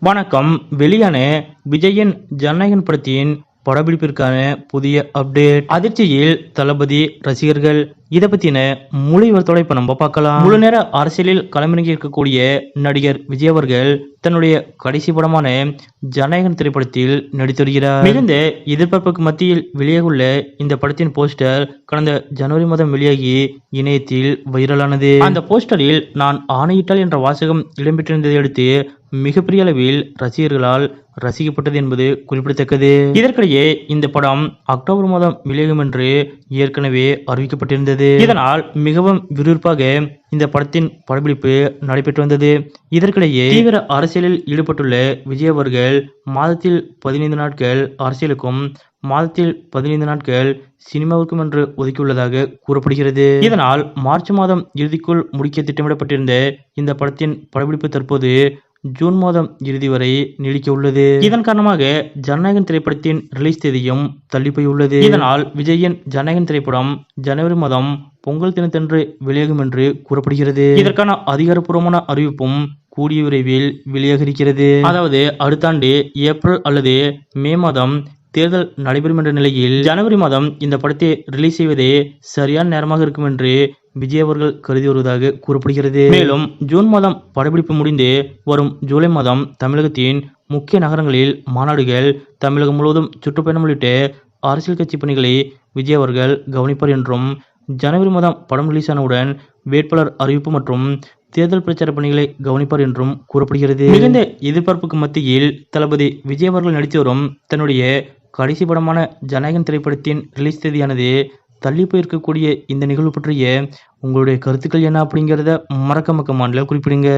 வணக்கம். வெளியான விஜயன் ஜனநாயகன் படத்தின் படப்பிடிப்பிற்கான புதிய அப்டேட். அதிர்ச்சியில் தளபதி ரசிகர்கள். இதை பத்தின முழு விவரத்தோட இப்ப நம்ம பார்க்கலாம். முழு நேர அரசியலில் களமிறங்கி இருக்கக்கூடிய நடிகர் விஜய் அவர்கள் தன்னுடைய கடைசி படமான ஜனநாயகன் திரைப்படத்தில் நடித்து வருகிறார். மிகுந்த எதிர்பார்ப்புக்கு மத்தியில் வெளியாகுள்ள இந்த படத்தின் போஸ்டர் கடந்த ஜனவரி மாதம் வெளியாகி இணையத்தில் வைரலானது. அந்த போஸ்டரில் நான் ஆணையிட்டால் என்ற வாசகம் இடம்பெற்றிருந்ததை அடுத்து மிகப்பெரிய அளவில் ரசிகர்களால் ரசிக்கப்பட்டது என்பது குறிப்பிடத்தக்கது. இதற்கிடையே இந்த படம் அக்டோபர் மாதம் வெளியாகும் என்று ஏற்கனவே அறிவிக்கப்பட்டிருந்தது. இதனால் மிகவும் விறுவிறுப்பாக இந்த படத்தின் படப்பிடிப்பு நடைபெற்று வந்தது. இதற்கிடையே தீவிர அரசியலில் ஈடுபட்டுள்ள விஜய் அவர்கள் மாதத்தில் பதினைந்து நாட்கள் அரசியலுக்கும் மாதத்தில் பதினைந்து நாட்கள் சினிமாவுக்கும் என்று ஒதுக்கியுள்ளதாக கூறப்படுகிறது. இதனால் மார்ச் மாதம் இறுதிக்குள் முடிக்க திட்டமிடப்பட்டிருந்த இந்த படத்தின் படப்பிடிப்பு தற்போது ஜூன் மாதம் இறுதி வரை நீடிக்க உள்ளது இதன் காரணமாக ஜனநாயகன் திரைப்படத்தின் ரிலீஸ் தேதியும் தள்ளி இதனால் விஜயின் ஜனநாயகன் திரைப்படம் ஜனவரி மாதம் பொங்கல் தினத்தன்று வெளியாகும் என்று கூறப்படுகிறது. இதற்கான அதிகாரப்பூர்வமான அறிவிப்பும் கூடிய விரைவில் வெளியாக இருக்கிறது அதாவது அடுத்த ஆண்டு ஏப்ரல் அல்லது மே மாதம் தேர்தல் நடைபெறும் என்ற நிலையில் ஜனவரி மாதம் இந்த படத்தை ரிலீஸ் செய்வதே சரியான நேரமாக இருக்கும் என்று விஜய் அவர்கள் கருதி வருவதாக கூறப்படுகிறது. மேலும் ஜூன் மாதம் படப்பிடிப்பு முடிந்து வரும் ஜூலை மாதம் தமிழகத்தின் முக்கிய நகரங்களில் மாநாடுகள் தமிழகம் முழுவதும் சுற்றுப்பயணம் உள்ளிட்ட அரசியல் கட்சி பணிகளை விஜய் அவர்கள் கவனிப்பார் என்றும் ஜனவரி மாதம் படம் ரிலீஸ் ஆனவுடன் வேட்பாளர் அறிவிப்பு மற்றும் தேர்தல் பிரச்சார பணிகளை கவனிப்பார் என்றும் கூறப்படுகிறது. மிகுந்த எதிர்பார்ப்புக்கு மத்தியில் தளபதி விஜய் அவர்கள் நடித்து வரும் தன்னுடைய கடைசி படமான ஜனநாயகன் திரைப்படத்தின் ரிலீஸ் தேதியானது தள்ளி போயிருக்கக்கூடிய இந்த நிகழ்வு பற்றிய உங்களுடைய கருத்துக்கள் என்ன அப்படிங்கிறத மறக்காம கமாண்டில் குறிப்பிடுங்க.